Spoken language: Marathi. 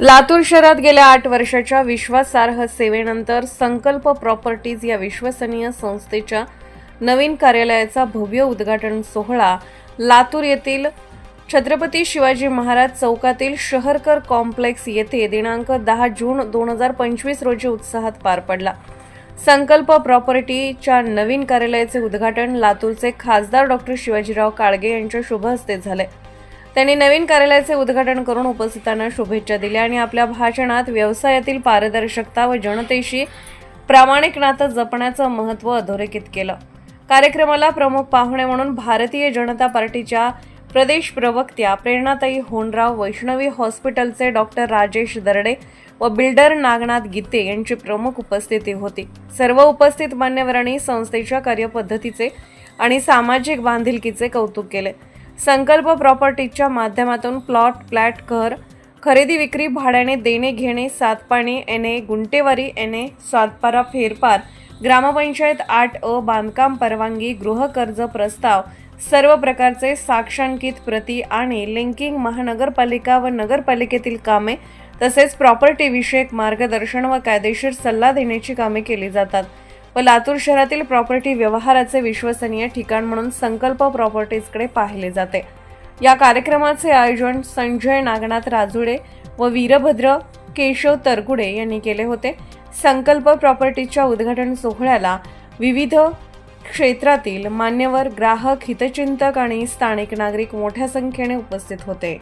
लातूर शहरात गेल्या आठ वर्षाच्या विश्वासार्ह सेवेनंतर संकल्प प्रॉपर्टीज या विश्वसनीय संस्थेच्या नवीन कार्यालयाचा भव्य उद्घाटन सोहळा लातूर येथील छत्रपती शिवाजी महाराज चौकातील शहरकर कॉम्प्लेक्स येथे दिनांक दहा जून दोन हजार पंचवीस रोजी उत्साहात पार पडला. संकल्प प्रॉपर्टीच्या नवीन कार्यालयाचे उद्घाटन लातूरचे खासदार डॉक्टर शिवाजीराव काळगे यांच्या शुभ हस्ते झाले. त्यांनी नवीन कार्यालयाचे उद्घाटन करून उपस्थितांना शुभेच्छा दिल्या आणि आपल्या भाषणात व्यवसायातील पारदर्शकता व जनतेशी प्रामाणिक नातं जपण्याचं महत्त्व अधोरेखित केलं. कार्यक्रमाला प्रमुख पाहुणे म्हणून भारतीय जनता पार्टीच्या प्रदेश प्रवक्त्या प्रेरणाताई होनराव वैष्णवी हॉस्पिटलचे डॉक्टर राजेश दरडे व बिल्डर नागनाथ गीते यांची प्रमुख उपस्थिती होती. सर्व उपस्थित मान्यवरांनी संस्थेच्या कार्यपद्धतीचे आणि सामाजिक बांधिलकीचे कौतुक केले. संकल्प प्रॉपर्टीच्या माध्यमातून प्लॉट फ्लॅट घर खरेदी विक्री भाड्याने देणे घेणे सातपाणी N A गुंटेवारी N A Satpara फेरफार ग्रामपंचायत आठ अ बांधकाम परवानगी गृहकर्ज प्रस्ताव सर्व प्रकारचे साक्षांकित प्रती आणि लिंकिंग महानगरपालिका व नगरपालिकेतील कामे तसेच प्रॉपर्टीविषयक मार्गदर्शन व कायदेशीर सल्ला देण्याची कामे केली जातात. व लातूर शहरातील प्रॉपर्टी व्यवहाराचे विश्वसनीय ठिकाण म्हणून संकल्प प्रॉपर्टीजकडे पाहिले जाते. या कार्यक्रमाचे आयोजन संजय नागनाथ राजुडे व वीरभद्र केशव तरगुडे यांनी केले होते. संकल्प प्रॉपर्टीच्या उद्घाटन सोहळ्याला विविध क्षेत्रातील मान्यवर ग्राहक हितचिंतक आणि स्थानिक नागरिक मोठ्या संख्येने उपस्थित होते.